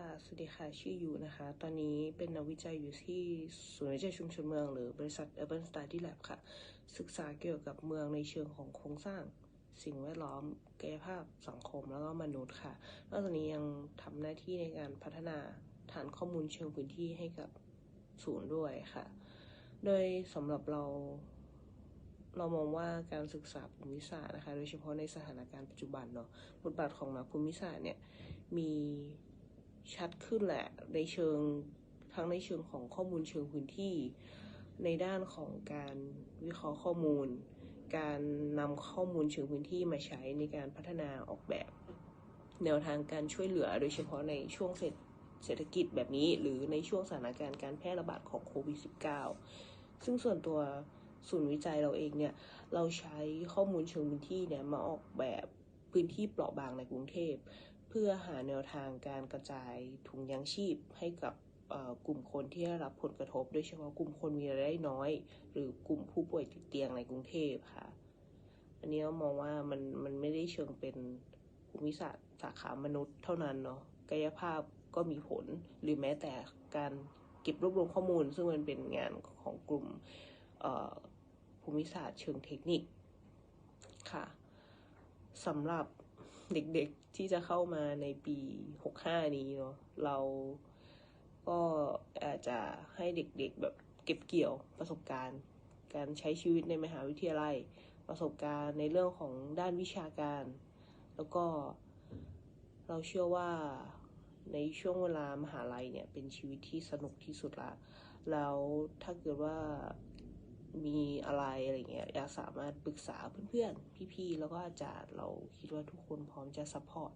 ค่ะ สวัสดีค่ะ ชื่อยูนะคะ ตอนนี้เป็นนักวิจัยอยู่ที่ศูนย์วิจัยชุมชนเมือง หรือบริษัท Urban Study Lab ค่ะ ศึกษาเกี่ยวกับเมืองในเชิงของโครงสร้าง สิ่งแวดล้อม กายภาพ สังคม แล้วก็มนุษย์ค่ะ นอกจากนี้ยังทำหน้าที่ในการพัฒนาฐานข้อมูลเชิงพื้นที่ให้กับศูนย์ด้วยค่ะ โดยสำหรับเราเรามองว่าการศึกษาภูมิศาสตร์นะคะ โดยเฉพาะในสถานการณ์ปัจจุบันเนาะบทบาทของนักภูมิศาสตร์เนี่ยมี ชัดขึ้นแหละในเชิงทั้งในเชิงของข้อมูลเชิงพื้นที่ ในด้านของการวิเคราะห์ข้อมูล การนำข้อมูลเชิงพื้นที่มาใช้ในการพัฒนาออกแบบ แนวทางการช่วยเหลือโดยเฉพาะในช่วงเศรษฐเศรษฐกิจแบบนี้หรือในช่วงสถานการณ์การแพร่ระบาดของโควิด -19 ซึ่งส่วนตัวศูนย์วิจัยเราเองเนี่ย เราใช้ข้อมูลเชิงพื้นที่เนี่ยมาออกแบบพื้นที่เปราะบางในกรุงเทพ พื่อหาแนวทางการกระจายถุงยางชีพให้กับกลุ่มคนที่ได้รับผลกระทบ โดยเฉพาะกลุ่มคนมีรายได้น้อย หรือกลุ่มผู้ป่วยติดเตียงในกรุงเทพค่ะ อันนี้เรามองว่ามันมันไม่ได้เชิงเป็นภูมิศาสตร์สาขามนุษย์เท่านั้นเนาะกายภาพก็มีผล หรือแม้แต่การเก็บรวบรวมข้อมูล ซึ่งมันเป็นงานของกลุ่มภูมิศาสตร์เชิงเทคนิคค่ะสำหรับ เด็กๆที่จะเข้ามาในปี 65 นี้เนาะเราก็อาจจะให้เด็กๆแบบเก็บเกี่ยวประสบการณ์ การใช้ชีวิตในมหาวิทยาลัย ประสบการณ์ในเรื่องของด้านวิชาการ แล้วก็เราเชื่อว่าในช่วงเวลามหาลัยเนี่ยเป็นชีวิตที่สนุกที่สุดละ แล้วถ้าเกิดว่า มีอะไรอะไรเงี้ยอยากสามารถปรึกษาเพื่อนๆ พี่ๆ แล้วก็อาจารย์เราคิดว่าทุกคนพร้อมจะซัพพอร์ต